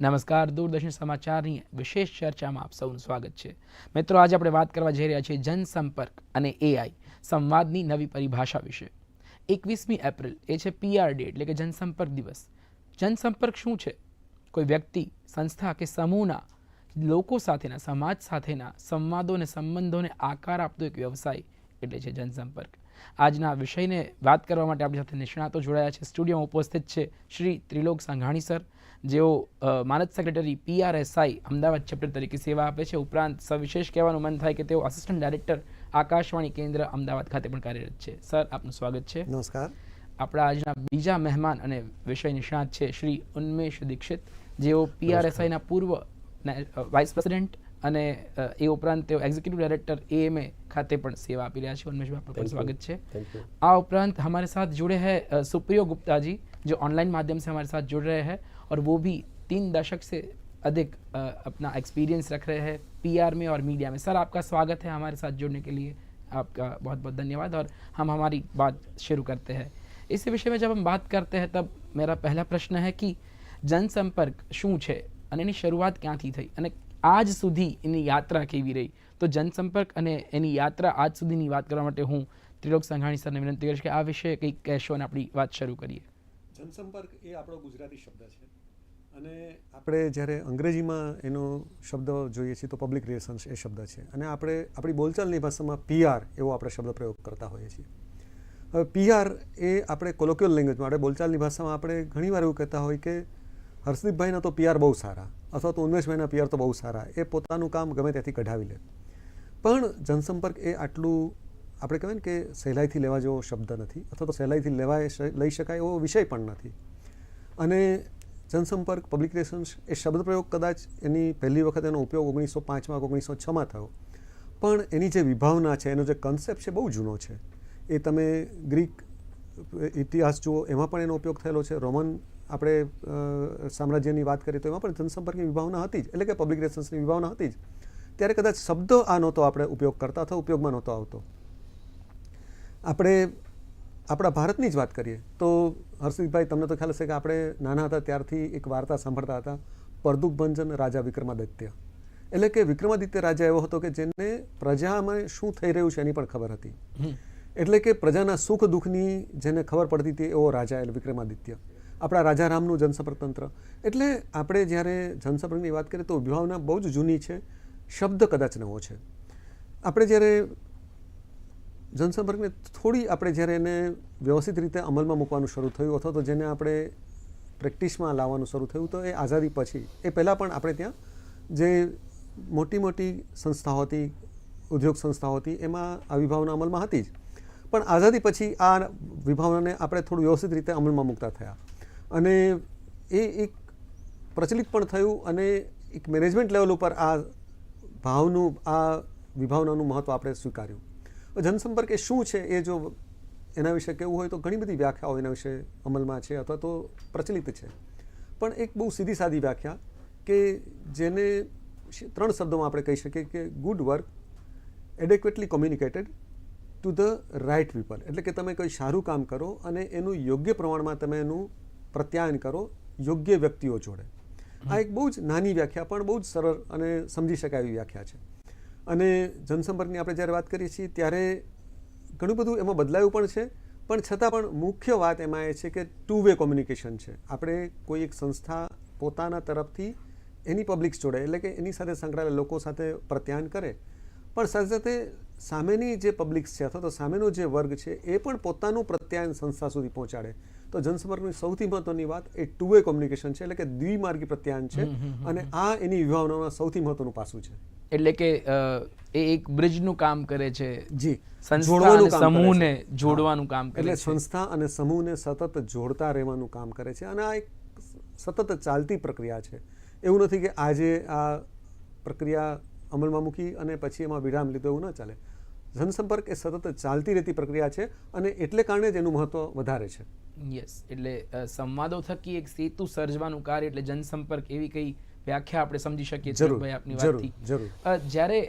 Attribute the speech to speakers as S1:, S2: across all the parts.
S1: નમસ્કાર, દૂરદર્શન સમાચારની વિશેષ ચર્ચામાં આપ સૌનું સ્વાગત છે. મિત્રો, આજે આપણે વાત કરવા જઈ રહ્યા છીએ જનસંપર્ક અને એઆઈ સંવાદની નવી પરિભાષા વિશે. એકવીસમી એપ્રિલ, એ છે પીઆરડી એટલે કે જનસંપર્ક દિવસ. જનસંપર્ક શું છે? કોઈ વ્યક્તિ, સંસ્થા કે સમૂહના, લોકો સાથેના, સમાજ સાથેના સંવાદો અને સંબંધોને આકાર આપતો એક વ્યવસાય એટલે છે જનસંપર્ક. આજના વિષયને વાત કરવા માટે આપણી સાથે નિષ્ણાતો જોડાયા છે. સ્ટુડિયોમાં ઉપસ્થિત છે શ્રી ત્રિલોક સંઘાણી સર જેઓ અ, માનદ સેક્રેટરી પીઆરએસઆઈ અમદાવાદ ચેપ્ટર તરીકે સેવા આપે છે ઉપરાંત સવિશેષ કહેવાનું મન થાય કે તેઓ આસિસ્ટન્ટ ડાયરેક્ટર આકાશવાણી કેન્દ્ર અમદાવાદ ખાતે પણ કાર્યરત છે સર આપનું સ્વાગત છે
S2: નમસ્કાર
S1: આપણા આજના બીજા મહેમાન અને વિષય નિષ્ણાત છે શ્રી ઉન્મેશ દીક્ષિત જેઓ પીઆરએસઆઈના પૂર્વ ને- અ, વાઇસ પ્રેસિડેન્ટ અને અ, એ ઉપરાંત તેઓ એક્ઝિક્યુટિવ ડાયરેક્ટર એએમએ ખાતે પણ સેવા આપી રહ્યા છે ઉન્મેશભાઈ આપનું પણ
S2: Thank you.
S1: સ્વાગત છે
S2: थैंक यू
S1: आ उपरांत हमारे साथ जुड़े हैं अ, सुप्रियो गुप्ता जी जो ऑनलाइन माध्यम से हमारे साथ जुड़ रहे हैं और वो भी तीन दशक से अधिक अ, अपना एक्सपीरियंस रख रहे हैं पीआर में और मीडिया में सर आपका स्वागत है हमारे साथ जुड़ने के लिए आपका बहुत बहुत धन्यवाद और हम हमारी बात शुरू करते हैं इस विषय में जब हम बात करते हैं तब मेरा पहला प्रश्न है कि जनसंपर्क શું છે અને એની શરૂઆત ક્યાંથી થઈ અને આજ સુધી એની યાત્રા કેવી રહી તો જનસંપર્ક અને એની યાત્રા આજ સુધીની વાત કરવા માટે હું ત્રિલોક સંઘાણી સરને વિનંતી કરીશ કે આ વિશે કંઈક કહેશો અને આપણી વાત શરૂ કરીએ
S2: જનસંપર્ક એ આપણો ગુજરાતી શબ્દ છે અને આપણે જ્યારે અંગ્રેજીમાં એનો શબ્દ જોઈએ છીએ તો પબ્લિક રિલેશન્સ એ શબ્દ છે. અને આપણે આપણી બોલચાલની ભાષામાં પીઆર એવો આપણે શબ્દ પ્રયોગ કરતા હોઈએ છીએ. હવે પીઆર એ આપણે કોલોક્યુઅલ લેંગ્વેજમાં આપણે બોલચાલની ભાષામાં આપણે ઘણીવાર એવું કહેતા હોય કે હર્ષદીપભાઈના તો પીઆર બહુ સારા અથવા તો ઉન્મેશભાઈના પીઆર તો બહુ સારા, એ પોતાનું કામ ગમે ત્યાંથી કઢાવી લે. પણ જનસંપર્ક એ આટલું આપણે કહેવાય ને કે સહેલાઈથી લેવા જેવો શબ્દ નથી અથવા તો સહેલાઈથી લેવાય લઈ શકાય એવો વિષય પણ નથી. અને જનસંપર્ક પબ્લિક રિલેશન્સ એ શબ્દ પ્રયોગ કદાચ એની પહેલી વખત એનો ઉપયોગ ઓગણીસો પાંચમાં, ઓગણીસો છમાં થયો. પણ એની જે વિભાવના છે, એનો જે કન્સેપ્ટ છે, બહુ જૂનો છે. એ તમે ગ્રીક ઇતિહાસ જુઓ, એમાં પણ એનો ઉપયોગ થયેલો છે. રોમન, આપણે સામ્રાજ્યની વાત કરીએ તો એમાં પણ જનસંપર્કની વિભાવના હતી જ. એટલે કે પબ્લિક રિલેશન્સની વિભાવના હતી જ. ત્યારે કદાચ શબ્દ આ નહોતો આપણે ઉપયોગ કરતા અથવા ઉપયોગમાં નહોતો આવતો. આપણે આપણા ભારતની જ વાત કરીએ તો હર્ષિતભાઈ તમને તો ખ્યાલ હશે કે આપણે નાના હતા ત્યારથી એક વાર્તા સાંભળતા હતા પરદુકભંજન રાજા વિક્રમાદિત્ય. એટલે કે વિક્રમાદિત્ય રાજા એવો હતો કે જેને પ્રજામાં શું થઈ રહ્યું છે એની પણ ખબર હતી. એટલે કે પ્રજાના સુખ દુઃખની જેને ખબર પડતી હતી એવો રાજા એટલે વિક્રમાદિત્ય. આપણા રાજા રામનું જનસંપર્ક તંત્ર એટલે આપણે જ્યારે જનસંપર્કની વાત કરીએ તો વિભાવના બહુ જ જૂની છે શબ્દ કદાચ નવો છે. આપણે જ્યારે જનસંપર્કને થોડી આપણે જ્યારે એને વ્યવસ્થિત રીતે અમલમાં મૂકવાનું શરૂ થયું, અથવા તો જેને આપણે પ્રેક્ટિસમાં લાવવાનું શરૂ થયું, તો એ આઝાદી પછી, એ પહેલાં પણ આપણે ત્યાં જે મોટી મોટી સંસ્થાઓ હતી, ઉદ્યોગ સંસ્થાઓ હતી, એમાં આ વિભાવના અમલમાં હતી જ. પણ આઝાદી પછી આ વિભાવનાને આપણે થોડું વ્યવસ્થિત રીતે અમલમાં મૂકતા થયા. અને એ એક પ્રચલિત પણ થયું અને એક મેનેજમેન્ટ લેવલ ઉપર આ ભાવનું, આ વિભાવનાનું મહત્ત્વ આપણે સ્વીકાર્યું. જનસંપર્ક એ શું છે એ જો એના વિશે કહેવું હોય તો ઘણી બધી વ્યાખ્યાઓ એના વિશે અમલમાં છે અથવા તો પ્રચલિત છે. પણ એક બહુ સીધી સાદી વ્યાખ્યા કે જેને ત્રણ શબ્દોમાં આપણે કહી શકીએ કે good work adequately communicated to the right people એટલે કે તમે કોઈ સારું કામ કરો અને એનું યોગ્ય પ્રમાણમાં તમે એનું પ્રત્યાયન કરો યોગ્ય વ્યક્તિઓ જોડે. આ એક બહુ જ નાની વ્યાખ્યા પણ બહુ જ સરળ અને સમજી શકાય એવી વ્યાખ્યા છે. અને જનસંપર્કની આપણે જ્યારે વાત કરીએ છીએ ત્યારે ઘણું બધું એમાં બદલાયું પણ છે. પણ છતાં પણ મુખ્ય વાત એમાં એ છે કે ટુ વે કોમ્યુનિકેશન છે. આપણે કોઈ એક સંસ્થા પોતાના તરફથી એની પબ્લિક્સ જોડે એટલે કે એની સાથે સંકળાયેલા લોકો સાથે પ્રત્યાયન કરે. પણ સાથે સાથે સામેની જે પબ્લિક્સ છે અથવા તો સામેનો જે વર્ગ છે એ પણ પોતાનું પ્રત્યાયન સંસ્થા સુધી પહોંચાડે. તો જનસંપર્કની સૌથી મહત્વની વાત એ ટુ વે કોમ્યુનિકેશન છે એટલે કે દ્વિમાર્ગી પ્રત્યાયન છે અને આ એની વિભાવનામાં સૌથી મહત્વનું પાસું છે.
S1: એટલે કે એ એક બ્રિજનું કામ કરે છે.
S2: જી.
S1: સંસ્થા સમૂહને
S2: જોડવાનું કામ કરે છે. એટલે સંસ્થા અને સમૂહને સતત જોડતા રહેવાનું કામ કરે છે. અને આ એક સતત ચાલતી પ્રક્રિયા છે. એવું નથી કે આજે આ પ્રક્રિયા અમલમાં મૂકી અને પછી એમાં વિરામ લીધો એવું ન ચાલે. જનસંપર્ક એ સતત ચાલતી રહેતી પ્રક્રિયા છે અને એટલે કારણે જ એનું મહત્વ વધારે છે.
S1: યસ. એટલે સંવાદો થકી એક સેતુ સર્જવાનું કાર્ય એટલે જનસંપર્ક એવી કઈ વ્યાખ્યા આપણે સમજી શકીએ છીએ ભાઈ આપની વાતથી. જ્યારે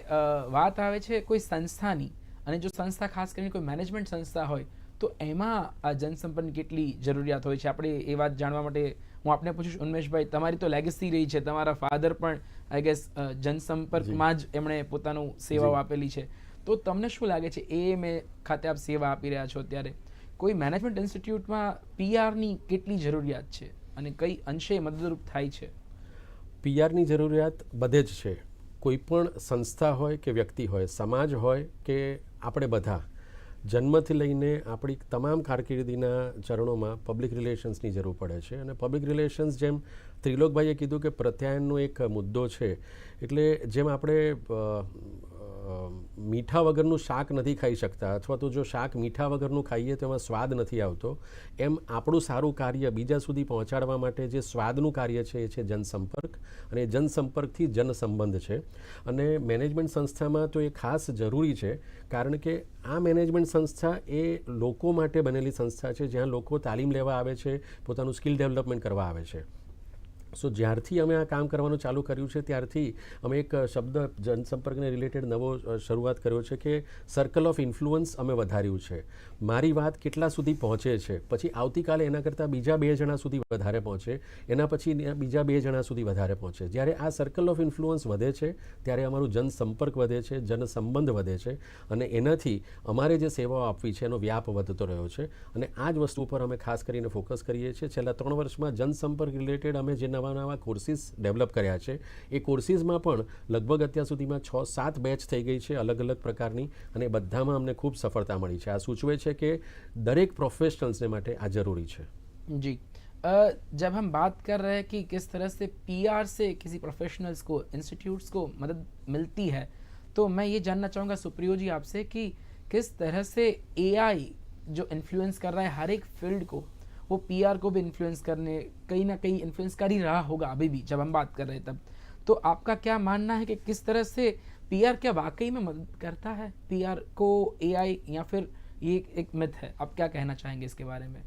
S1: વાત આવે છે કોઈ સંસ્થાની અને જો સંસ્થા ખાસ કરીને કોઈ મેનેજમેન્ટ સંસ્થા હોય તો એમાં આ જનસંપર્કની કેટલી જરૂરિયાત હોય છે? આપણે એ વાત જાણવા માટે હું આપને પૂછીશ ઉન્મેશભાઈ તમારી તો લેગસી રહી છે તમારા ફાધર પણ આઈ ગેસ જનસંપર્કમાં જ. એમણે પોતાનું સેવાઓ આપેલી છે. તો તમને શું લાગે છે એ મેં ખાતે આપ સેવા આપી રહ્યા છો ત્યારે? કોઈ મેનેજમેન્ટ ઇન્સ્ટિટ્યૂટમાં પીઆરની કેટલી જરૂરિયાત છે? અને કઈ અંશે મદદરૂપ થાય છે?
S3: પીઆરની જરૂરિયાત બધે જ છે. કોઈ પણ સંસ્થા હોય કે વ્યક્તિ હોય, સમાજ હોય કે આપણે બધા, જન્મથી લઈને આપણી તમામ કારકિર્દીના ચરણોમાં પબ્લિક રિલેશન્સની જરૂર પડે છે. અને પબ્લિક રિલેશન્સ જેમ ત્રિલોકભાઈએ કીધું કે પ્રત્યાયનનો એક મુદ્દો છે, એટલે જેમ આપણે મીઠા વગરનું શાક નથી ખાઈ શકતા અથવા તો જો શાક મીઠા વગરનું ખાઈએ તો એમાં સ્વાદ નથી આવતો, એમ આપણું સારું કાર્ય બીજા સુધી પહોંચાડવા માટે જે સ્વાદનું કાર્ય છે એ છે જનસંપર્ક અને જનસંપર્કથી જનસંબંધ છે. અને મેનેજમેન્ટ સંસ્થામાં તો એ ખાસ જરૂરી છે કારણ કે આ મેનેજમેન્ટ સંસ્થા એ લોકો માટે બનેલી સંસ્થા છે જ્યાં લોકો તાલીમ લેવા આવે છે, પોતાનું સ્કિલ ડેવલપમેન્ટ કરવા આવે છે. સો જ્યારથી અમે આ કામ કરવાનું ચાલુ કર્યું છે, ત્યારથી અમે એક શબ્દ જનસંપર્કને રિલેટેડ નવો શરૂઆત કર્યો છે કે સર્કલ ઓફ ઇન્ફ્લુઅન્સ અમે વધાર્યું છે. મારી વાત કેટલા સુધી પહોંચે છે? પછી આવતીકાલે એના કરતાં બીજા બે જણા સુધી વધારે પહોંચે, એના પછી બીજા બે જણા સુધી વધારે પહોંચે. જ્યારે આ સર્કલ ઓફ ઇન્ફ્લુઅન્સ વધે છે, ત્યારે અમારું જનસંપર્ક વધે છે, જનસંબંધ વધે છે અને એનાથી અમારે જે સેવાઓ આપવી છે એનો વ્યાપ વધતો રહ્યો છે અને આ જ વસ્તુ પર અમે ખાસ કરીને ફોકસ કરીએ છીએ. છેલ્લા ત્રણ વર્ષમાં જનસંપર્ક રિલેટેડ અમે જે નવા નવા કોર્સિસ ડેવલપ કર્યા છે એ કોર્સિસમાં પણ લગભગ અત્યાર સુધીમાં છ સાત બેચ થઈ ગઈ છે અલગ અલગ પ્રકારની અને એ બધામાં અમને ખૂબ સફળતા મળી છે આ સૂચવે છે કે દરેક પ્રોફેશનલ્સને માટે આ જરૂરી છે
S1: जी अ, जब हम बात कर रहे हैं कि किस तरह से पीआर से किसी प्रोफेशनल्स को इंस्टीट्यूट्स को मदद मिलती है तो मैं ये जानना चाहूँगा सुप्रियो जी आपसे कि किस तरह से एआई जो इन्फ्लुएंस कर रहा है हर एक फील्ड को वो पीआर को भी इन्फ्लुएंस करने, कहीं ना कहीं इन्फ्लुएंस कर ही रहा होगा अभी भी, जब हम बात कर रहे हैं तब। तो आपका क्या मानना है कि किस तरह से पीआर क्या वाकई में मदद करता है? पीआर को एआई या फिर ये एक- मिथ है? आप क्या कहना चाहेंगे इसके बारे में?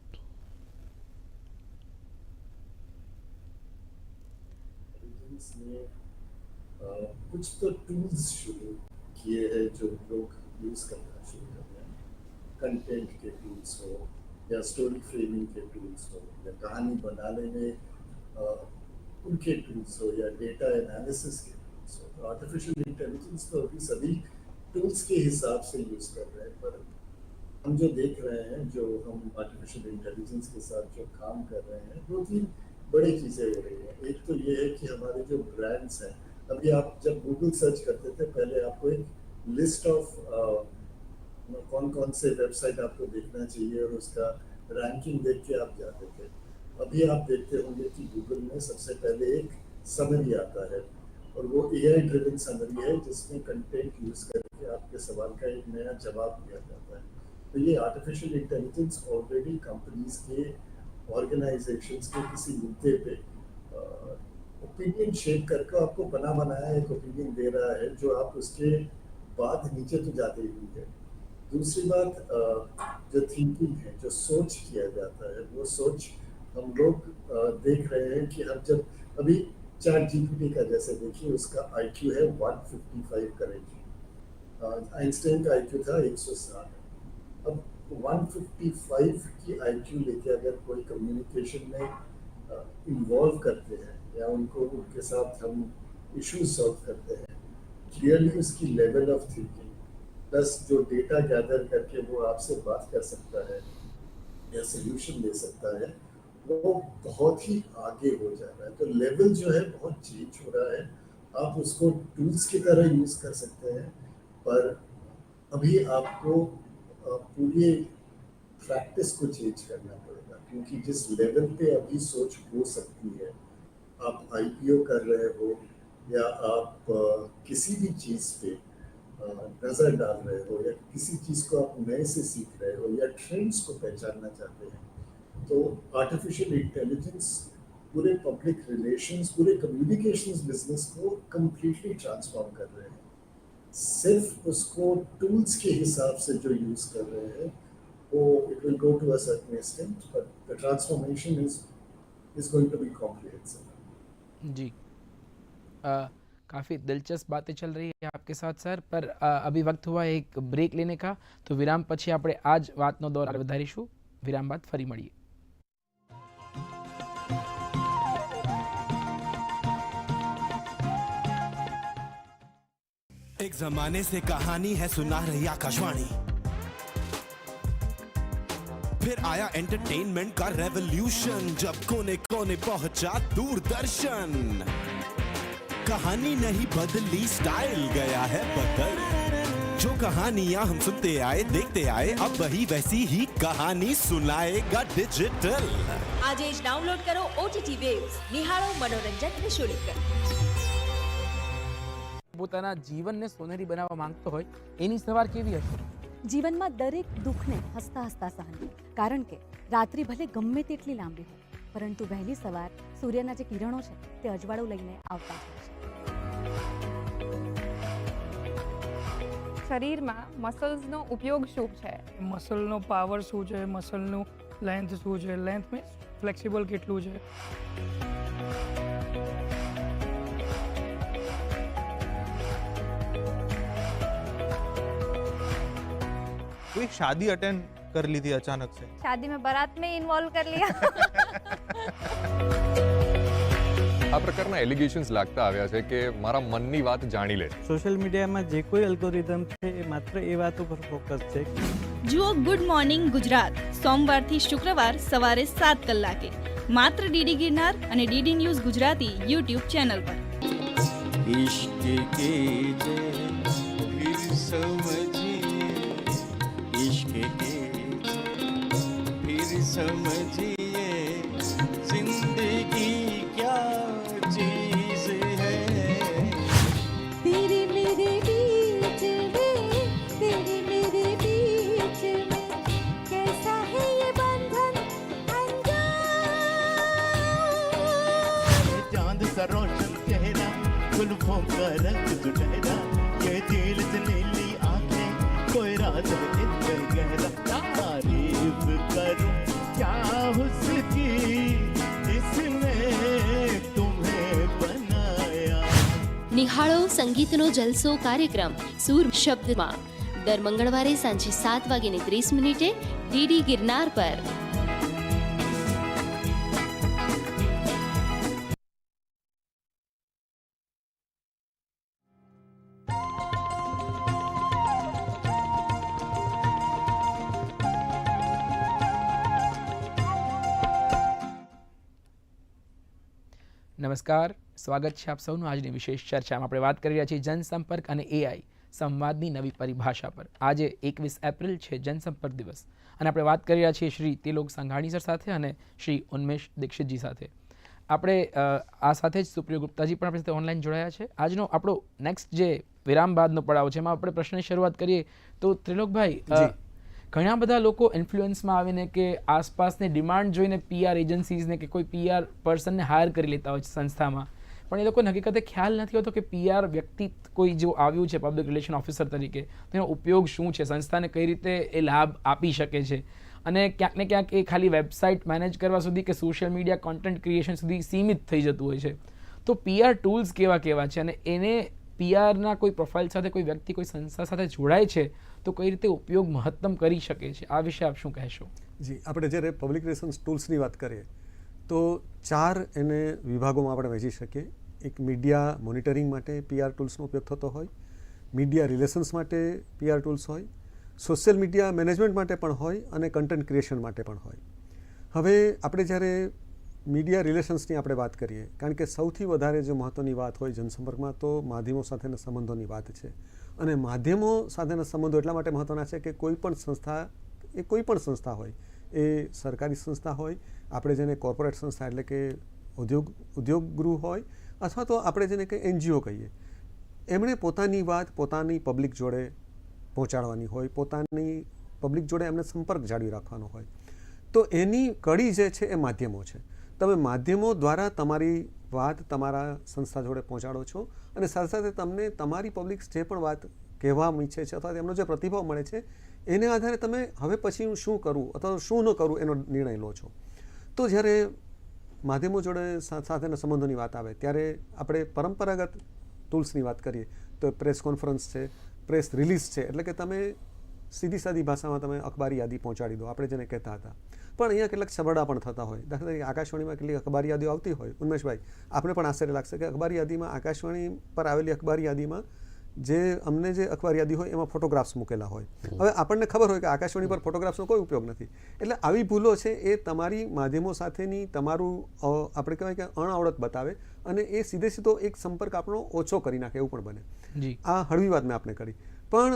S4: कुछ तो टूल्स शुरू किए हैं जो लोग यूज़ करना शुरू कर रहे हैं। कंटेंट के टूल्स हो या स्टोरी फ्रेमिंग के टूल्स हो, या कहानी बनाने में उनके टूल्स हो, या डेटा एनालिसिस के टूल्स हो तो आर्टिफिशियल इंटेलिजेंस तो अभी सभी टूल्स के हिसाब से यूज़ कर रहे हैं, पर हम जो देख रहे हैं, जो हम आर्टिफिशियल इंटेलिजेंस के साथ जो काम कर रहे हैं, दो तीन बड़ी चीज़ें हो रही हैं। एक तो ये है कि हमारे जो ब्रांड्स हैं, अभी आप जब गूगल सर्च करते थे, पहले आपको एक लिस्ट ऑफ़ कौन कौन से वेबसाइट आपको देखना चाहिए और उसका रैंकिंग देख के आप जाते थे? अभी आप देखते होंगे कि गूगल में सबसे पहले एक समरी आता है और वो ए आई ड्रिवन समरी है जिसमें कंटेंट यूज़ करके आपके सवाल का एक नया जवाब दिया जाता है। तो ये आर्टिफिशियल इंटेलिजेंस ऑलरेडी कंपनीज़ के ऑर्गेनाइजेशंस के किसी मुद्दे पे ओपिनियन शेप करके आपको बना बनाया एक ओपिनियन दे रहा है जो आप उसके बाद नीचे तो जाते ही है। दूसरी बात जो थिंकिंग है, जो सोच किया जाता है, वो सोच हम लोग देख रहे हैं कि हम जब अभी चैट जीपीटी का जैसे देखिए, उसका आईक्यू है 155 करेंगे आइंस्टाइन का आईक्यू था 160 अब 155 की आईक्यू लेके अगर कोई कम्युनिकेशन में इन्वॉल्व करते हैं, या उनको, उनके साथ हम इश्यूज़ सॉल्व करते हैं क्लियरली उसकी लेवल ऑफ़ थिंकिंग प्लस जो डेटा गैदर करके वो आपसे बात कर सकता है या सोल्यूशन दे सकता है, वो बहुत ही आगे हो जा रहा है। तो लेवल जो है बहुत चेंज हो रहा है। आप उसको टूल्स की तरह यूज़ कर सकते हैं, पर अभी आपको पूरी प्रैक्टिस को चेंज करना पड़ेगा, क्योंकि जिस लेवल पे अभी सोच हो सकती है, आप आईपीओ कर रहे हो या आप किसी भी चीज़ पे नज़र डाल रहे हो या किसी चीज़ को आप नए से सीख रहे हो या ट्रेंड्स को पहचानना चाहते हैं तो आर्टिफिशियल इंटेलिजेंस पूरे पब्लिक रिलेशंस पूरे कम्युनिकेशंस बिज़नेस को कम्प्लीटली ट्रांसफॉर्म कर रहे हैं। सिर्फ़ उसको टूल्स के हिसाब से जो यूज़ कर रहे हैं, वो it will go to a certain extent but the transformation is is going to be comprehensive
S1: जी। काफ़ी दिलचस्प बातें चल रही है। आपके साथ सर पर अ, अभी वक्त हुआ है एक બ્રેક લેને કા તો વિરામ પછી આપણે આ જ વાતનો દોર આગળ વધારીશું વિરામ બાદ ફરી મળીએ
S5: एक जमाने से कहानी है सुना रही आकाशवाणी फिर आया एंटरटेनमेंट का रेवोल्यूशन जब कोने कोने पहुंचा दूरदर्शन कहानी नहीं बदली स्टाइल गया है बदल जो कहानियां हम सुनते आए देखते आए अब वही वैसी ही कहानी सुनाएगा डिजिटल
S6: આજે જ ડાઉનલોડ કરો ઓટીટી વેવ્સ નિહાળો મનોરંજન નિઃશુલ્ક
S1: પોતાના જીવનને સોનેરી બનાવવા માંગતો હોય એની સવાર કેવી હશે
S7: જીવનમાં દરેક દુઃખને હસતા હસતા સહન કરો. કારણ કે રાત્રિ ભલે ગમે તેટલી લાંબી હોય પરંતુ વહેલી સવાર સૂર્યના જે કિરણો છે તે અજવાળું લઈને આવતા જ હોય છે
S8: શરીરમાં મસલ્સનો ઉપયોગ શું છે
S9: મસલનો પાવર શું છે મસલનું લેન્થ શું છે લેન્થ મીન્સ ફ્લેક્સિબલ કેટલું છે
S10: कोई शादी अटेंड कर ली थी अचानक से
S8: शादी में बारात में इन्वॉल्व कर लिया
S11: આ પ્રકારના એલિગેશન્સ લાગતા આવ્યા છે કે મારા મનની વાત જાણી લે
S9: સોશિયલ મીડિયામાં જે કોઈ અલ્ગોરિધમ છે એ માત્ર એ વાત ઉપર ફોકસ છે.
S6: જુઓ ગુડ મોર્નિંગ ગુજરાત. સોમવારથી શુક્રવાર સવારે સાત કલાકે. માત્ર ડીડી ગિરનાર અને DD news Gujarati YouTube channel પર.
S5: ઇશ્ક કે જે સમજી ઇશ્ક કે સમજી કુલ્ફો કરક દુટરા યે દિલ સે લીલી આંખે કોઈ રાત દિન ગહરા તારીફ કરું ક્યા હુસકી
S6: નિહાળો સંગીતનો જલસો કાર્યક્રમ સૂર શબ્દમાં દર મંગળવારે સાંજે સાત વાગીને ત્રીસ મિનિટે ડીડી ગિરનાર પર
S1: નમસ્કાર, સ્વાગત છે આપ સૌનું આજની વિશેષ ચર્ચામાં. આપણે વાત કરી રહ્યા છીએ જનસંપર્ક અને એઆઈ સંવાદની નવી પરિભાષા પર. આજે એકવીસ એપ્રિલ છે જનસંપર્ક દિવસ અને આપણે વાત કરી રહ્યા છીએ શ્રી તિલોક સંઘાણી સર સાથે અને શ્રી ઉન્મેશ દીક્ષિતજી સાથે. આપણે આ સાથે જ સુપ્રિય ગુપ્તાજી પણ આપણી સાથે ઓનલાઈન જોડાયા છે. આજનો આપણો નેક્સ્ટ જે વિરામ બાદનો પડાવ છે, એમાં આપણે પ્રશ્નની શરૂઆત કરીએ તો ત્રિલોકભાઈ. ઘણા બધા લોકો ઇન્ફ્લુઅન્સમાં આવીને કે આસપાસની ડિમાન્ડ જોઈને પીઆર એજન્સીઝને કે કોઈ પીઆર પર્સનને હાયર કરી લેતા હોય છે સંસ્થામાં. પણ એ લોકોને હકીકતે ખ્યાલ નથી હોતો કે પીઆર વ્યક્તિ કોઈ જો આવ્યું છે પબ્લિક રિલેશન ઓફિસર તરીકે. તેનો ઉપયોગ શું છે? સંસ્થાને કઈ રીતે એ લાભ આપી શકે છે? અને ક્યાંક ને ક્યાંક એ ખાલી વેબસાઇટ મેનેજ કરવા સુધી કે સોશિયલ મીડિયા કોન્ટેન્ટ ક્રિએશન સુધી સીમિત થઈ જતું હોય છે. તો પીઆર ટૂલ્સ કેવા કેવા છે? અને એને પીઆરના કોઈ પ્રોફાઇલ સાથે કોઈ વ્યક્તિ, કોઈ સંસ્થા સાથે જોડાય છે? તો કઈ રીતે ઉપયોગ મહત્તમ કરી શકે છે? આ વિશે આપ શું કહેશો?
S2: જી, આપણે જ્યારે પબ્લિક રિલેશન્સ ટૂલ્સની વાત કરીએ, તો ચાર એને વિભાગોમાં આપણે વહેંચી શકીએ. એક મીડિયા મોનિટરિંગ માટે પીઆર ટૂલ્સનો ઉપયોગ થતો હોય મીડિયા રિલેશન્સ માટે પીઆર ટૂલ્સ હોય સોશિયલ મીડિયા મેનેજમેન્ટ માટે પણ હોય અને કન્ટેન્ટ ક્રિએશન માટે પણ હોય. હવે આપણે જ્યારે મીડિયા રિલેશન્સની આપણે વાત કરીએ, કારણ કે સૌથી વધારે જો મહત્ત્વની વાત હોય જનસંપર્કમાં, તો માધ્યમો સાથેના સંબંધોની વાત છે. અને માધ્યમો સાથેના સંબંધો એટલા માટે મહત્ત્વના છે કે કોઈ પણ સંસ્થા, એ કોઈ પણ સંસ્થા હોય, એ સરકારી સંસ્થા હોય, આપણે જેને કોર્પોરેટ સંસ્થા એટલે કે ઉદ્યોગ ઉદ્યોગ ગૃહ હોય, અથવા તો આપણે જેને કે એનજીઓ કહીએ, એમણે પોતાની વાત પોતાની પબ્લિક જોડે પહોંચાડવાની હોય, પોતાની પબ્લિક જોડે એમને સંપર્ક જાળવી રાખવાનો હોય. તો એની કડી જે છે એ માધ્યમો છે. તમે માધ્યમો દ્વારા તમારી વાત તમારા સંસ્થા જોડે પહોંચાડો છો અને સાથે સાથે તમને તમારી પબ્લિક જે પણ વાત કહેવા ઈચ્છે છે અથવા તેમનો જે પ્રતિભાવ મળે છે, એને આધારે તમે હવે પછી હું શું કરું અથવા શું ન કરું એનો નિર્ણય લો છો. તો જ્યારે માધ્યમો જોડે સાથેના સંબંધોની વાત આવે, ત્યારે આપણે પરંપરાગત ટૂલ્સની વાત કરીએ, તો પ્રેસ કોન્ફરન્સ છે, પ્રેસ રિલીઝ છે, એટલે કે તમે સીધી સાદી ભાષામાં તમે અખબારી યાદી પહોંચાડી દો, આપણે જેને કહેતા હતા. પણ અહીંયા કેટલાક છબરડા પણ થતા હોય. દાખલા તરીકે આકાશવાણીમાં કેટલીક અખબારી યાદીઓ આવતી હોય ઉન્મેશભાઈ આપણે પણ આશ્ચર્ય લાગશે કે અખબારી યાદીમાં આકાશવાણી પર આવેલી અખબારી યાદીમાં જે અમને જે અખબાર યાદી હોય એમાં ફોટોગ્રાફ્સ મૂકેલા હોય. હવે આપણને ખબર હોય કે આકાશવાણી પર ફોટોગ્રાફ્સનો કોઈ ઉપયોગ નથી. એટલે આવી ભૂલો છે એ તમારી માધ્યમો સાથેની તમારું આપણે કહેવાય કે અણઆવડત બતાવે અને એ સીધે સીધો એક સંપર્ક આપણો ઓછો કરી નાખે એવું પણ બને. આ હળવી વાત મેં આપણે કરી. પણ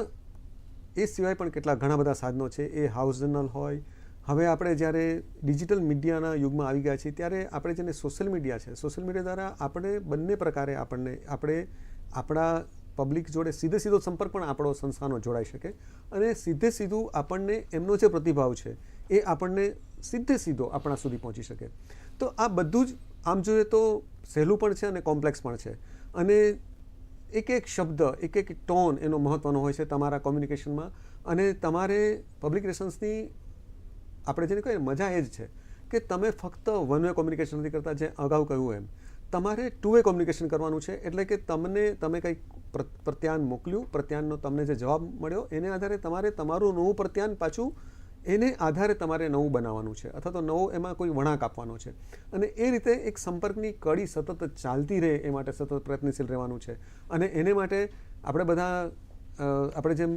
S2: એ સિવાય પણ કેટલા ઘણા બધા સાધનો છે. એ હાઉસ જર્નલ હોય હવે આપણે જ્યારે ડિજિટલ મીડિયાના યુગમાં આવી ગયા છીએ, ત્યારે આપણે જેને સોશિયલ મીડિયા છે, સોશિયલ મીડિયા દ્વારા આપણે બંને પ્રકારે આપણને, આપણે આપણા પબ્લિક જોડે સીધે સીધો સંપર્ક પણ આપણો સંસ્થાનો જોડાઈ શકે અને સીધે સીધું આપણને એમનો જે પ્રતિભાવ છે, એ આપણને સીધે સીધો આપણા સુધી પહોંચી શકે. તો આ બધું જ આમ જોઈએ તો સહેલું પણ છે અને કોમ્પ્લેક્સ પણ છે. અને એક એક શબ્દ, એક એક ટોન એનો મહત્ત્વનો હોય છે તમારા કોમ્યુનિકેશનમાં અને તમારે પબ્લિક રિલેશન્સની આપણે જેને કહીએ મજા એ જ છે કે તમે ફક્ત વન વે કોમ્યુનિકેશન નથી કરતા, જે અગાઉ કહ્યું એમ. તમારે ટુ વે કોમ્યુનિકેશન કરવાનું છે એટલે કે તમને, તમે કંઈક પ્રત્યાન મોકલ્યું પ્રત્યાનનો તમને જે જવાબ મળ્યો, એને આધારે તમારે તમારું નવું પ્રત્યાન પાછું, એને આધારે તમારે નવું બનાવવાનું છે અથવા તો નવો એમાં કોઈ વળાંક આપવાનો છે. અને એ રીતે એક સંપર્કની કડી સતત ચાલતી રહે એ માટે સતત પ્રયત્નશીલ રહેવાનું છે. અને એને માટે આપણે બધા આપણે જેમ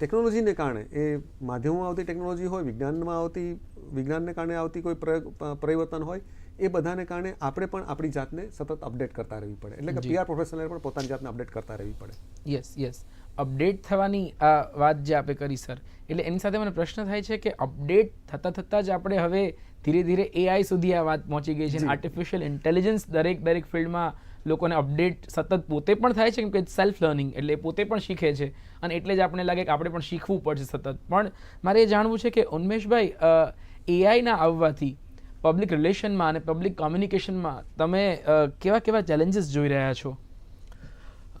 S2: ટેકનોલોજીને કારણે એ માધ્યમમાં આવતી ટેકનોલોજી હોય વિજ્ઞાનમાં આવતી વિજ્ઞાનને કારણે આવતી કોઈ પ્રયોગ પરિવર્તન હોય એ બધાને કારણે આપણે પણ આપણી જાતને સતત અપડેટ કરતા રહેવી પડે એટલે કે. પીઆર પ્રોફેશનલે પણ પોતાની જાતને અપડેટ કરતા રહેવી પડે
S1: યસ યસ અપડેટ થવાની આ વાત જે આપે કરી સર એટલે એની સાથે મને પ્રશ્ન થાય છે કે અપડેટ થતાં થતાં જ આપણે હવે ધીરે ધીરે એઆઈ સુધી આ વાત પહોંચી ગઈ છે. આર્ટિફિશિયલ ઇન્ટેલિજન્સ દરેક દરેક ફિલ્ડમાં લોકોને અપડેટ સતત પોતે પણ થાય છે, કેમ કે સેલ્ફ લર્નિંગ એટલે પોતે પણ શીખે છે. અને એટલે જ આપણે લાગે કે આપણે પણ શીખવું પડશે સતત. પણ મારે એ જાણવું છે કે ઉન્મેશભાઈ એઆઈના આવવાથી પબ્લિક રિલેશનમાં અને પબ્લિક કોમ્યુનિકેશનમાં તમે કેવા કેવા ચેલેન્જીસ જોઈ રહ્યા છો?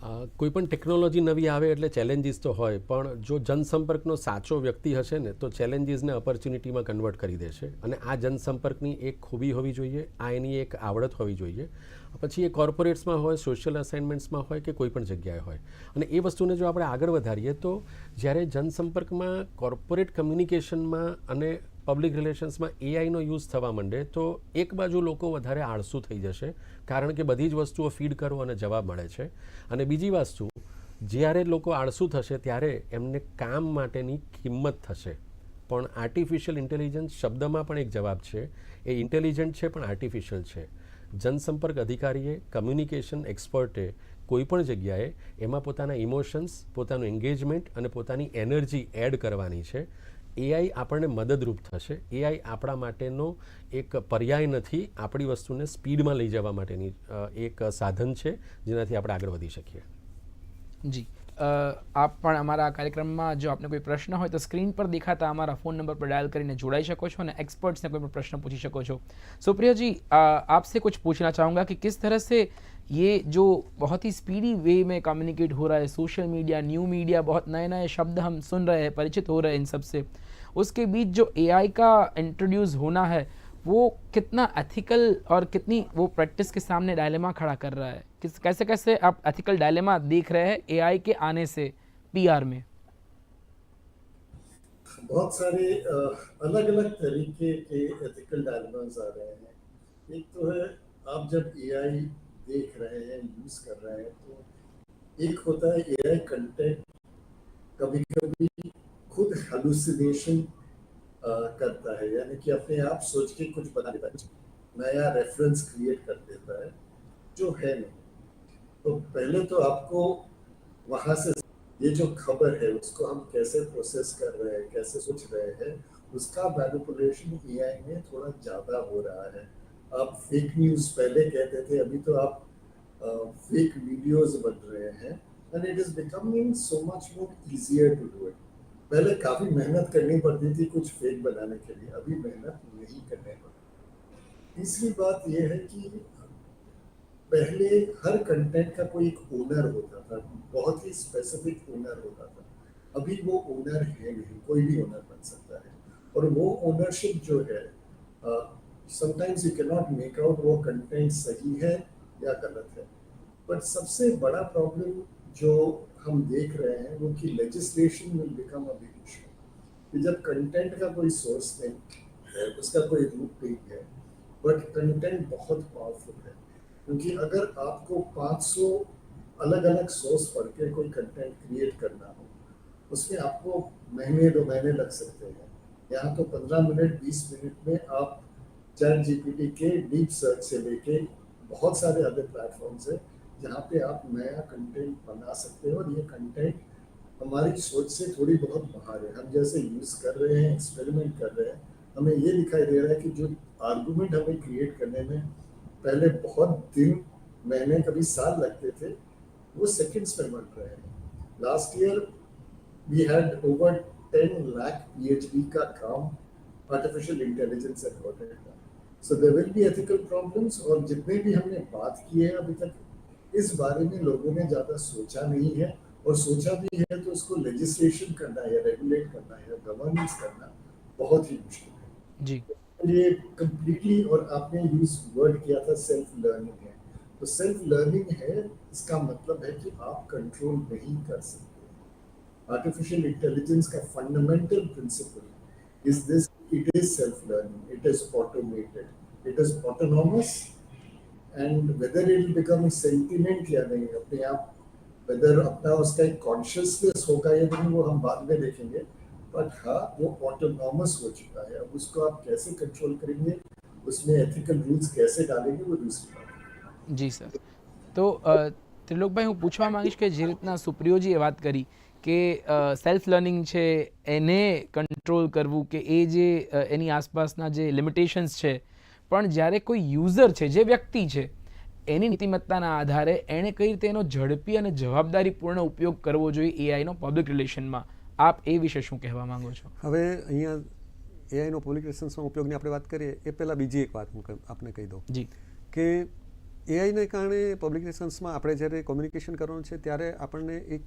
S3: અ, કોઈ પણ ટેકનોલોજી નવી આવે એટલે ચેલેન્જીસ તો હોય પણ જો જનસંપર્કનો સાચો વ્યક્તિ હશે ને તો ચેલેન્જીસને ઓપોર્ચ્યુનિટીમાં કન્વર્ટ કરી દેશે. અને આ જનસંપર્કની એક ખૂબી હોવી જોઈએ આ એની એક આવડત હોવી જોઈએ. પછી એ કોર્પોરેટ્સમાં હોય સોશિયલ અસાઇનમેન્ટ્સમાં હોય કે કોઈ પણ જગ્યાએ હોય. અને એ વસ્તુને જો આપણે આગળ વધારીએ તો જ્યારે જનસંપર્કમાં કોર્પોરેટ કમ્યુનિકેશનમાં અને પબ્લિક રિલેશન્સમાં એઆઈનો યુઝ થવા માંડે, તો એક બાજુ લોકો વધારે આળસુ થઈ જશે, કારણ કે બધી જ વસ્તુઓ ફીડ કરો અને જવાબ મળે છે. અને બીજી વસ્તુ, જ્યારે લોકો આળસુ થશે, ત્યારે એમને કામ માટેની કિંમત થશે. પણ આર્ટિફિશિયલ ઇન્ટેલિજન્સ શબ્દમાં પણ એક જવાબ છે. એ ઇન્ટેલિજન્ટ છે, પણ આર્ટિફિશિયલ છે. જનસંપર્ક અધિકારીએ કમ્યુનિકેશન એક્સપર્ટે કોઈ પણ જગ્યાએ એમાં પોતાના ઇમોશન્સ પોતાનું એન્ગેજમેન્ટ અને પોતાની એનર્જી એડ કરવાની છે. એઆઈ આપણને મદદરૂપ થશે. એઆઈ આપણા માટેનો એક પર્યાય નથી. આપણી વસ્તુને સ્પીડમાં લઈ જવા માટેની એક સાધન છે, જેનાથી આપણે આગળ વધી શકીએ.
S1: જી. આપ પણ અમારા કાર્યક્રમમાં જો આપને કોઈ પ્રશ્ન હોય તો સ્ક્રીન પર દેખાતા અમારા ફોન નંબર પર ડાયલ કરીને જોડાઈ શકો છો અને એક્સપર્ટ્સને કોઈ પણ પ્રશ્ન પૂછી શકો છો. સુપ્રિયાજી આપસે કુછ પૂછના ચાહુંગા કે કિસ તરહ સે ये जो बहुत ही स्पीडी वे में कम्युनिकेट हो रहा है सोशल मीडिया न्यू मीडिया बहुत नए नए शब्द हम सुन रहे हैं, परिचित हो रहे हैं इन सबसे। उसके बीच जो एआई का इंट्रोड्यूस होना है, वो कितना एथिकल और कितनी वो प्रैक्टिस के सामने डायलेमा खड़ा कर रहा है। किस, कैसे कैसे आप एथिकल डायलेमा देख रहे हैं एआई के आने से पीआर में?
S4: बहुत सारे अलग अलग तरीके के एथिकल डायलेमास आ रहे हैं। एक तो है, आप जब एआई देख रहे हैं यूज़ कर रहे हैं तो एक होता है एआई कंटेंट कभी कभी खुद हेलुसिनेशन करता है, यानी कि अपने आप सोच के कुछ बना देता है, नया रेफरेंस क्रिएट कर देता है, जो है नहीं। तो पहले तो आपको वहाँ से, ये जो खबर है, उसको हम कैसे प्रोसेस कर रहे हैं, कैसे सोच रहे हैं, उसका मैनिपुलेशन एआई में थोड़ा ज़्यादा हो रहा है। आप फेक न्यूज़ पहले कहते थे, अभी तो आप फेक वीडियोस बन रहे हैं and it is becoming so much more easier to do it पहले काफ़ी मेहनत करनी पड़ती थी कुछ फेक बनाने के लिए, अभी मेहनत नहीं करने पड़ती। तीसरी बात यह है कि पहले हर कंटेंट का कोई एक ओनर होता था, बहुत ही स्पेसिफिक ओनर होता था। अभी वो ओनर है नहीं, कोई भी ओनर बन सकता है। और वो ओनरशिप जो है sometimes you can not make out वो कंटेंट सही है या गलत है। बट सबसे बड़ा प्रॉब्लम जो हम देख रहे हैं, वो कि legislation will become a big issue कि जब कंटेंट का कोई सोर्स नहीं है, उसका कोई रूप नहीं है बट कंटेंट बहुत पावरफुल है। क्योंकि अगर आपको 500 अलग अलग सोर्स पढ़ के कोई कंटेंट क्रिएट करना हो, उसमें आपको महीने दो महीने लग सकते हैं। यहाँ तो 15 मिनट 20 मिनट में आप चैट जीपीटी के डीप सर्च से लेके बहुत सारे अदर प्लेटफॉर्म्स है, जहाँ पे आप नया कंटेंट बना सकते हो और ये कंटेंट हमारी सोच से थोड़ी बहुत बाहर है। हम जैसे यूज़ कर रहे हैं एक्सपेरिमेंट कर रहे हैं, हमें ये दिखाई दे रहा है कि जो आर्गूमेंट हमें क्रिएट करने में पहले बहुत दिन, महीने, कभी साल लगते थे, वो सेकंड्स में बन रहे हैं। Last year we had over 10 lakh PhD का काम आर्टिफिशियल इंटेलिजेंस एंड का so there will be ethical problems और जितने भी हमने बात की है अभी तक इस बारे में लोगों ने ज़्यादा सोचा नहीं है और सोचा भी है तो उसको लेजिस्लेशन करना या रेगुलेट करना या गवर्नेंस करना बहुत ही मुश्किल है
S1: જી
S4: ये कम्प्लीटली और आपने यूज वर्ड किया था सेल्फ लर्निंग है तो सेल्फ लर्निंग है इसका मतलब है कि आप कंट्रोल नहीं कर सकते आर्टिफिशियल इंटेलिजेंस का fundamental principle is this it is self learning it is automated it is autonomous and whether it become sentiment या नहीं अपने आप वेदर अपना उसका एक कॉन्शियसनेस होगा या नहीं वो हम बाद में देखेंगे बट हाँ वो ऑटोनॉमस हो चुका है अब उसको आप कैसे कंट्रोल करेंगे उसमें एथिकल रूल्स कैसे डालेंगे वो दूसरी बात है
S1: જી સર તો અ, ત્રિલોકભાઈ હું પૂછવા માંગીશ કે જે રીતના સુપ્રિયોજીએ વાત કરી કે સેલ્ફ લર્નિંગ છે એને કંટ્રોલ કરવું કે એ જે એની આસપાસના જે લિમિટેશન્સ છે પણ જ્યારે કોઈ યુઝર છે જે વ્યક્તિ છે એની નીતિમત્તાના આધારે એણે કઈ રીતે એનો ઝડપી અને જવાબદારીપૂર્ણ ઉપયોગ કરવો જોઈએ એઆઈનો પબ્લિક રિલેશનમાં આપ એ વિશે શું કહેવા માંગો છો?
S2: હવે અહીંયા એઆઈનો પબ્લિક રિલેશન્સમાં ઉપયોગની આપણે વાત કરીએ એ પહેલાં બીજી એક વાત હું આપને કહી દઉં.
S1: જી.
S2: કે એઆઈને કારણે પબ્લિક રિલેશન્સમાં આપણે જ્યારે કોમ્યુનિકેશન કરવાનું છે ત્યારે આપણને એક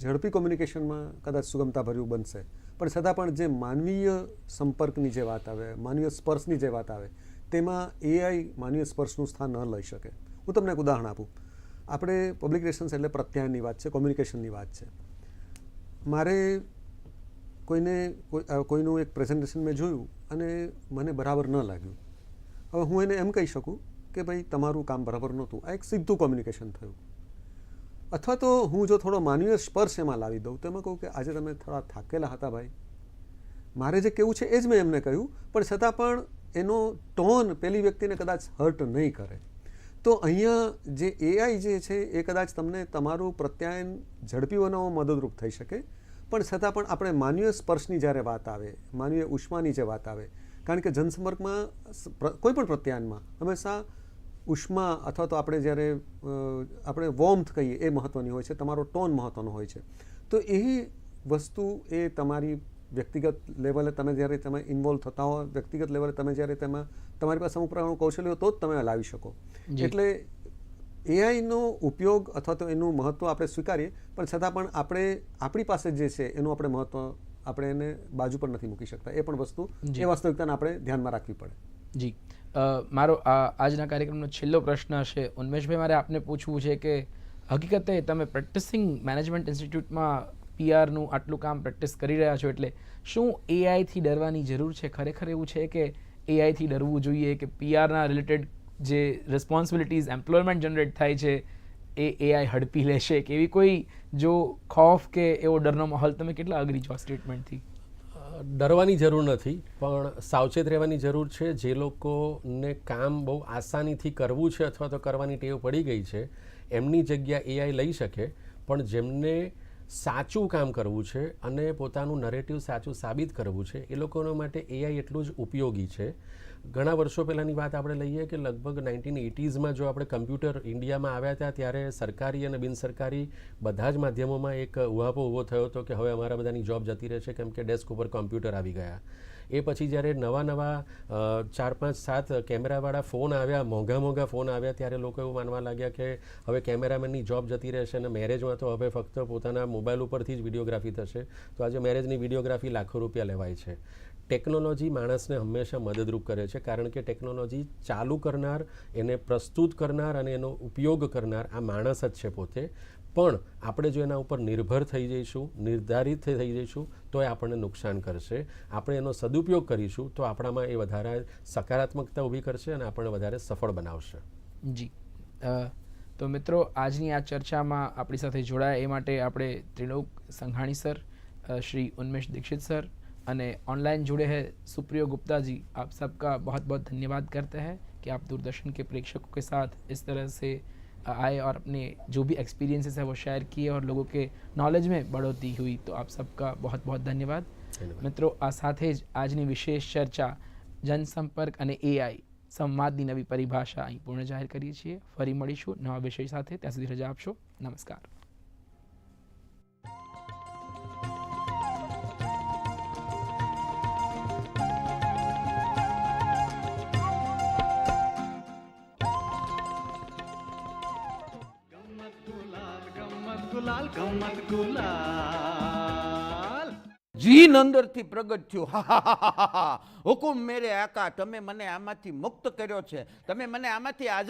S2: ઝડપી કોમ્યુનિકેશનમાં કદાચ સુગમતાભર્યું બનશે. પણ છતાં પણ જે માનવીય સંપર્કની જે વાત આવે, માનવીય સ્પર્શની જે વાત આવે, તેમાં એઆઈ માનવીય સ્પર્શનું સ્થાન ન લઈ શકે. હું તમને એક ઉદાહરણ આપું. આપણે પબ્લિક રિલેશન્સ એટલે પ્રત્યાયનની વાત છે કોમ્યુનિકેશનની વાત છે. મારે કોઈને કોઈ કોઈનું એક પ્રેઝન્ટેશન મેં જોયું અને મને બરાબર ન લાગ્યું. હવે હું એને એમ કહી શકું કે ભાઈ, તમારું કામ બરાબર નહોતું. આ એક સીધું કોમ્યુનિકેશન થયું. અથવા તો હું જો થોડો માનવીય સ્પર્શ એમાં લાવી દઉં તો એમાં કહું કે આજે તમે થોડા થાકેલા હતા ભાઈ. મારે જે કેવું છે એ જ મેં એમને કહ્યું, પણ છતાં પણ એનો ટોન પેલી વ્યક્તિને કદાચ હર્ટ નહીં કરે. તો અહીંયા જે એઆઈ જે છે એ કદાચ તમને તમારું પ્રત્યાયન ઝડપી બનાવવામાં મદદરૂપ થઈ શકે. પણ છતાં પણ આપણે માનવીય સ્પર્શની જ્યારે વાત આવે, માનવીય ઉષ્માની જે વાત આવે, કારણ કે જનસંપર્કમાં કોઈ પણ પ્રત્યાયનમાં હંમેશા ઉષ્મા અથવા તો આપણે જ્યારે આપણે વોર્મથ કહીએ એ મહત્ત્વની હોય છે તમારો ટોન મહત્ત્વનો હોય છે. તો એ વસ્તુ એ તમારી વ્યક્તિગત લેવલે તમે જ્યારે તમે ઇન્વોલ્વ થતા હો વ્યક્તિગત લેવલે તમે જ્યારે તેમાં તમારી પાસે અમુક પ્રકારનું કૌશલ્ય હોય તો જ તમે લાવી શકો. એટલે એઆઈનો ઉપયોગ અથવા તો એનું મહત્ત્વ આપણે સ્વીકારીએ પણ છતાં પણ આપણે આપણી પાસે જે છે એનું આપણે મહત્ત્વ આપણે એને બાજુ પર નથી મૂકી શકતા. એ પણ વસ્તુ એ વાસ્તવિકતાને આપણે ધ્યાનમાં રાખવી પડે.
S1: જી. મારો આજના કાર્યક્રમનો છેલ્લો પ્રશ્ન હશે. ઉન્મેશભાઈ, મારે આપને પૂછવું છે કે હકીકતે તમે પ્રેક્ટિસિંગ મેનેજમેન્ટ ઇન્સ્ટિટ્યૂટમાં પીઆરનું આટલું કામ પ્રેક્ટિસ કરી રહ્યા છો એટલે શું એઆઈથી ડરવાની જરૂર છે? ખરેખર એવું છે કે એઆઈથી ડરવું જોઈએ કે પીઆરના રિલેટેડ જે રિસ્પોન્સિબિલિટીઝ એમ્પ્લોયમેન્ટ જનરેટ થાય છે એ એઆઈ હડપી લેશે? કે એવી કોઈ જો ખોફ કે એવો ડરનો માહોલ, તમે કેટલા અઘરી છો સ્ટેટમેન્ટથી
S3: ડરવાની જરૂર નથી, પણ સાવચેત રહેવાની જરૂર છે. જે લોકોને કામ બહુ આસાનીથી કરવું છે અથવા તો કરવાની ટેવ પડી ગઈ છે, એમની જગ્યા એઆઈ લઈ શકે, પણ જેમને સાચું કામ કરવું છે અને પોતાનું નરેટિવ સાચું સાબિત કરવું છે, એ લોકોના માટે એઆઈ એટલું જ ઉપયોગી છે ઘણા વર્ષો પહેલાંની વાત આપણે લઈએ કે લગભગ નાઇન્ટીન એટીઝમાં જો આપણે કમ્પ્યુટર ઇન્ડિયામાં આવ્યા હતા, ત્યારે સરકારી અને બિનસરકારી બધા જ માધ્યમોમાં એક ઉહાપો ઊભો થયો હતો કે હવે અમારા બધાની જોબ જતી રહેશે, કેમ કે ડેસ્ક ઉપર કોમ્પ્યુટર આવી ગયા. એ પછી જ્યારે નવા નવા ચાર પાંચ સાત કેમેરાવાળા ફોન આવ્યા, મોંઘા મોંઘા ફોન આવ્યા, ત્યારે લોકો એવું માનવા લાગ્યા કે હવે કેમેરામેનની જોબ જતી રહેશે અને મેરેજમાં તો હવે ફક્ત પોતાના મોબાઈલ ઉપરથી જ વિડીયોગ્રાફી થશે. તો આજે મેરેજની વિડીયોગ્રાફી લાખો રૂપિયા લેવાય છે. ટેકનોલોજી માણસને હંમેશા મદદરૂપ કરે છે, કારણ કે ટેકનોલોજી ચાલુ કરનાર, એને પ્રસ્તુત કરનાર અને એનો ઉપયોગ કરનાર આ માણસ જ છે પોતે. પણ આપણે જો એના ઉપર નિર્ભર થઈ જઈશું, નિર્ધારિત થઈ જઈશું તો એ આપણને નુકસાન કરશે. આપણે એનો સદુપયોગ કરીશું, તો આપણામાં એ વધારે સકારાત્મકતા ઊભી કરશે અને આપણને વધારે સફળ બનાવશે.
S1: જી. તો મિત્રો, આજની આ ચર્ચામાં આપણી સાથે જોડાય. એ માટે આપણે ત્રિલોક સંઘાણી સર શ્રી ઉન્મેશ દીક્ષિત સર અને ऑनलाइन जुड़े हैं सुप्रियो गुप्ता जी आप सबका बहुत बहुत धन्यवाद करते हैं कि आप दूरदर्शन के प्रेक्षकों के साथ इस तरह से आए और अपने जो भी एक्सपीरियंसेस है वो शेयर किए और लोगों के नॉलेज में बढ़ोतरी हुई तो आप सबका बहुत बहुत धन्यवाद
S3: ધન્યવાદ
S1: મિત્રો આ સાથે જ આજની વિશેષ ચર્ચા જનસંપર્ક અને એઆઈ સંવાદની નવી પરિભાષા અહીં પૂર્ણ જાહેર કરીએ છીએ ફરી મળીશું નવા વિષય સાથે ત્યાં સુધી રજા આપશો નમસ્કાર
S12: જી અંદરથી પ્રગટ થયું. હુકુમ મેરે આકા, તમે મને આમાંથી મુક્ત કર્યો છે. તમે મને આમાંથી આઝાદ